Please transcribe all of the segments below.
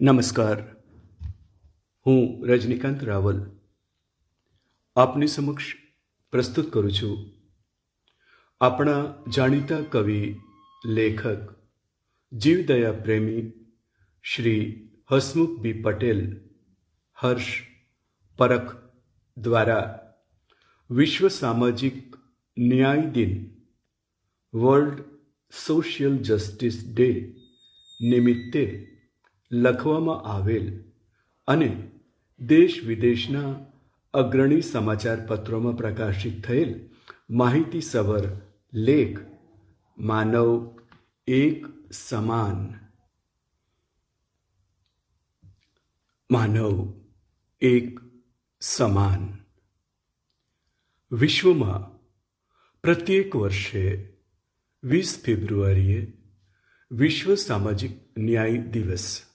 નમસ્કાર. હું રજનીકાંત રાવલ. આપની સમક્ષ પ્રસ્તુત કરું છું. આપણા જાણીતા કવિ, લેખક, જીવદયા પ્રેમી શ્રી હસમુખ બી પટેલ, હર્ષ પરખ દ્વારા વિશ્વ સામાજિક ન્યાય દિન, વર્લ્ડ સોશિયલ જસ્ટિસ ડે નિમિત્તે લખવામાં આવેલ અને દેશ વિદેશના અગ્રણી સમાચાર પત્રોમાં પ્રકાશિત થયેલ માહિતીસભર લેખ માનવ એક સમાન. માનવ એક સમાન. વિશ્વમાં પ્રત્યેક વર્ષે વીસ ફેબ્રુઆરીએ વિશ્વ સામાજિક ન્યાય દિવસ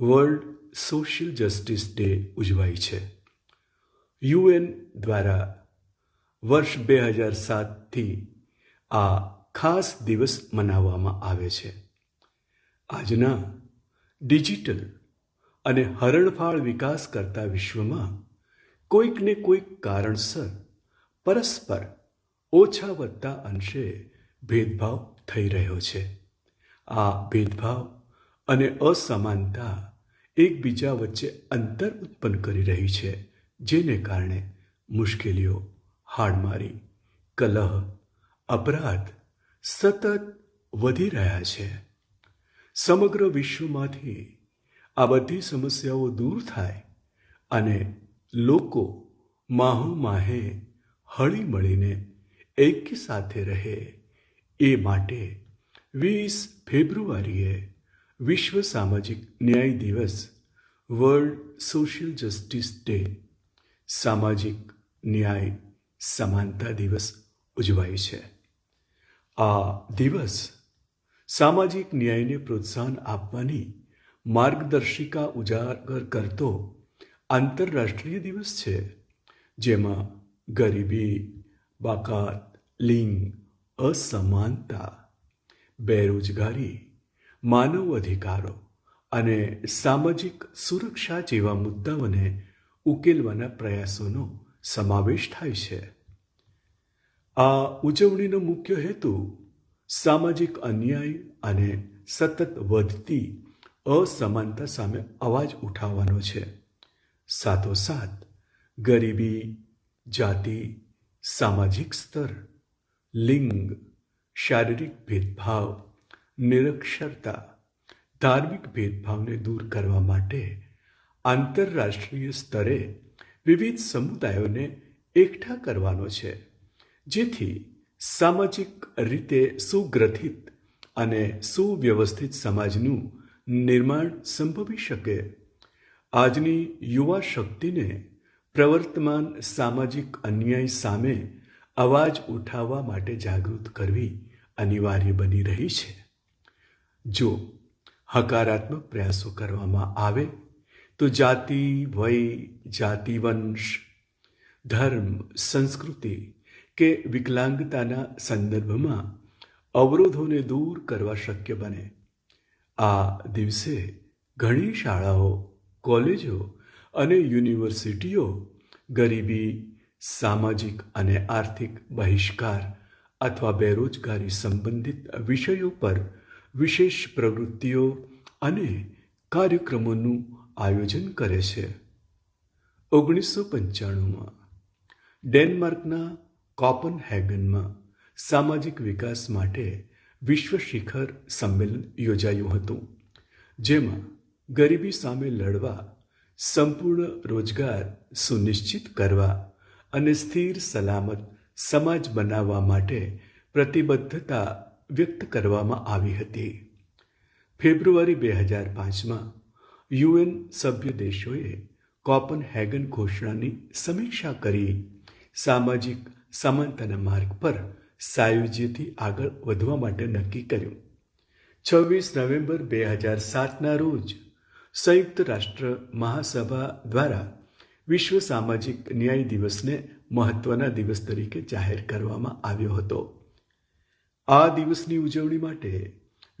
વર્લ્ડ સોશિયલ જસ્ટિસ ડે ઉજવાય છે. યુએન દ્વારા વર્ષ બે હજાર સાતથી આ ખાસ દિવસ મનાવવામાં આવે છે. આજના ડિજિટલ અને હરણફાળ વિકાસ કરતા વિશ્વમાં કોઈકને કોઈક કારણસર પરસ્પર ઓછા વધતા અંશે ભેદભાવ થઈ રહ્યો છે. આ ભેદભાવ અને અસમાનતા એકબીજા વચ્ચે અંતર ઉત્પન્ન કરી રહી છે, જેને કારણે મુશ્કેલીઓ, હાડમારી, કલહ, અપરાધ સતત વધી રહ્યા છે. સમગ્ર વિશ્વમાંથી આ બધી સમસ્યાઓ દૂર થાય અને લોકો માહો માહે હળી મળીને એક સાથે રહે એ માટે વીસ ફેબ્રુઆરીએ વિશ્વ સામાજિક ન્યાય દિવસ વર્લ્ડ સોશિયલ જસ્ટિસ ડે સામાજિક ન્યાય સમાનતા દિવસ ઉજવાય છે. આ દિવસ સામાજિક ન્યાયને પ્રોત્સાહન આપવાની માર્ગદર્શિકા ઉજાગર કરતો આંતરરાષ્ટ્રીય દિવસ છે, જેમાં ગરીબી, બાકાત, લિંગ, અસમાનતા, બેરોજગારી માનવ અધિકારો અને સામાજિક સુરક્ષા જેવા મુદ્દાઓને ઉકેલવાના પ્રયાસોનો સમાવેશ થાય છે. આ ઉજવણીનો મુખ્ય હેતુ સામાજિક અન્યાય અને સતત વધતી અસમાનતા સામે અવાજ ઉઠાવવાનો છે. સાથોસાથ, ગરીબી, જાતિ, સામાજિક સ્તર, લિંગ, શારીરિક ભેદભાવ નિરક્ષરતા, ધાર્મિક ભેદભાવને દૂર કરવા માટે આંતરરાષ્ટ્રીય સ્તરે વિવિધ સમુદાયોને એકઠા કરવાનો છે, જેથી સામાજિક રીતે સુગ્રથિત અને સુવ્યવસ્થિત સમાજનું નિર્માણ સંભવી શકે. આજની યુવા શક્તિને પ્રવર્તમાન સામાજિક અન્યાય સામે અવાજ ઉઠાવવા માટે જાગૃત કરવી અનિવાર્ય બની રહી છે. જો હકારાત્મક પ્રયાસો કરવામાં આવે, તો જાતિ, વય, જાતિ, વંશ, ધર્મ, સંસ્કૃતિ કે વિકલાંગતાના સંદર્ભમાં અવરોધોને દૂર કરવા શક્ય બને. આ દિવસે ઘણી શાળાઓ, કોલેજો અને યુનિવર્સિટીઓ ગરીબી, સામાજિક અને આર્થિક બહિષ્કાર અથવા બેરોજગારી સંબંધિત વિષયો પર વિશેષ પ્રવૃત્તિઓ અને કાર્યક્રમોનું આયોજન કરે છે. ઓગણીસો પંચાણુંમાં ડેનમાર્કના કોપનહેગનમાં સામાજિક વિકાસ માટે વિશ્વ શિખર સંમેલન યોજાયું હતું, જેમાં ગરીબી સામે લડવા, સંપૂર્ણ રોજગાર સુનિશ્ચિત કરવા અને સ્થિર સલામત સમાજ બનાવવા માટે પ્રતિબદ્ધતા વ્યક્ત કરવામાં આવી હતી. ફેબ્રુઆરી બે હજાર પાંચમાં યુએન સભ્ય દેશોએ કોપન હેગન ઘોષણાની સમીક્ષા કરી. સામાજિક સમાનતાના માર્ગ પર સાયુજ્યથી આગળ વધવા માટે નક્કી કર્યું. છવ્વીસ નવેમ્બર બે હજાર સાતના રોજ સંયુક્ત રાષ્ટ્ર મહાસભા દ્વારા વિશ્વ સામાજિક ન્યાય દિવસને મહત્વના દિવસ તરીકે જાહેર કરવામાં આવ્યો હતો. આ દિવસની ઉજવણી માટે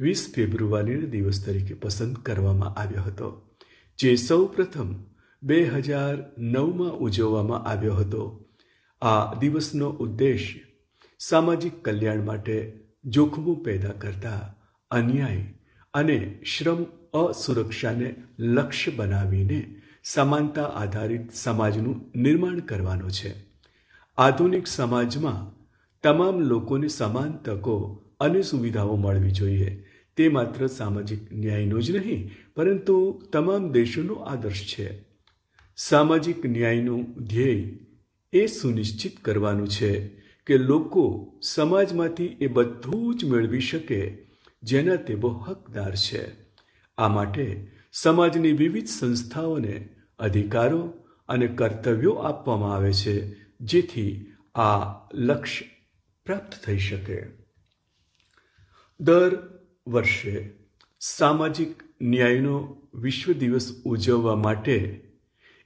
વીસ ફેબ્રુઆરીને દિવસ તરીકે પસંદ કરવામાં આવ્યો હતો, જે સૌ પ્રથમ બે હજાર નવમાં ઉજવવામાં આવ્યો હતો. આ દિવસનો ઉદ્દેશ સામાજિક કલ્યાણ માટે જોખમો પેદા કરતા, અન્યાય અને શ્રમ અસુરક્ષાને લક્ષ્ય બનાવીને સમાનતા આધારિત સમાજનું નિર્માણ કરવાનો છે. આધુનિક સમાજમાં તમામ લોકોને સમાન તકો અને સુવિધાઓ મળવી જોઈએ. તે માત્ર સામાજિક ન્યાયનો જ નહીં, પરંતુ તમામ દેશોનો આદર્શ છે. સામાજિક ન્યાયનું ધ્યેય એ સુનિશ્ચિત કરવાનું છે કે લોકો સમાજમાંથી એ બધું જ મેળવી શકે જેના તેઓ હકદાર છે. આ માટે સમાજની વિવિધ સંસ્થાઓને અધિકારો અને કર્તવ્યો આપવામાં આવે છે, જેથી આ લક્ષ્ય પ્રાપ્ત થઈ શકે. દર વર્ષે સામાજિક ન્યાયનો વિશ્વ દિવસ ઉજવવા માટે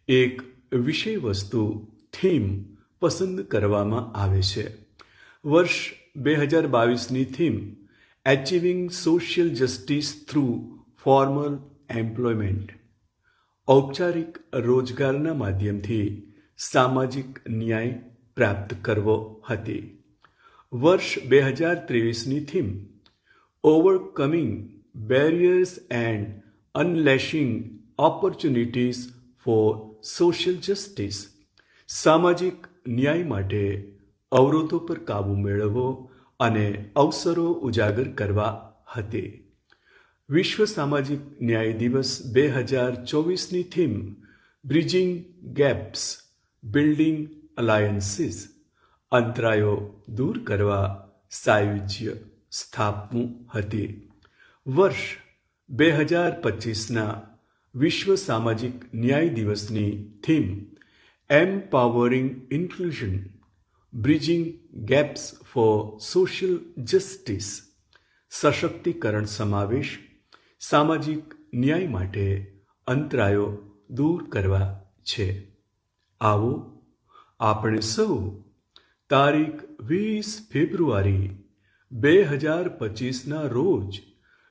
એક વિષય વસ્તુ થીમ પસંદ કરવામાં આવે છે. વર્ષ બે હજાર બાવીસની theme achieving social justice through formal employment ઔપચારિક રોજગારના માધ્યમથી સામાજિક ન્યાય પ્રાપ્ત કરવો હતી. વર્ષ બે હજાર ત્રેવીસની theme overcoming barriers and unleashing opportunities for social justice સામાજિક ન્યાય માટે અવરોધો પર કાબૂ મેળવવો અને અવસરો ઉજાગર કરવા હતી. વિશ્વ સામાજિક ન્યાય દિવસ બે હજાર ચોવીસની theme bridging gaps building alliances અંતરાયો દૂર કરવા સાયુજ્ય સ્થાપવું હતી. વર્ષ બે હજાર પચીસના વિશ્વ સામાજિક ન્યાય દિવસની theme empowering inclusion bridging gaps for social justice સશક્તિકરણ સમાવેશ, સામાજિક ન્યાય માટે અંતરાયો દૂર કરવા છે. આવો આપણે સૌ તારીખ વીસ ફેબ્રુઆરી, બે હજાર પચીસના રોજ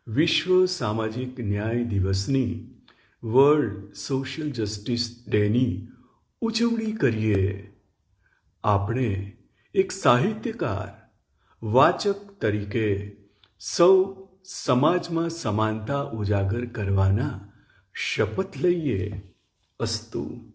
વિશ્વ સામાજિક ન્યાય દિવસની વર્લ્ડ સોશિયલ જસ્ટિસ ડેની ઉજવણી કરીએ. આપણે એક સાહિત્યકાર, વાચક તરીકે સૌ સમાજમાં સમાનતા ઉજાગર કરવાના શપથ લઈએ. અસ્તુ.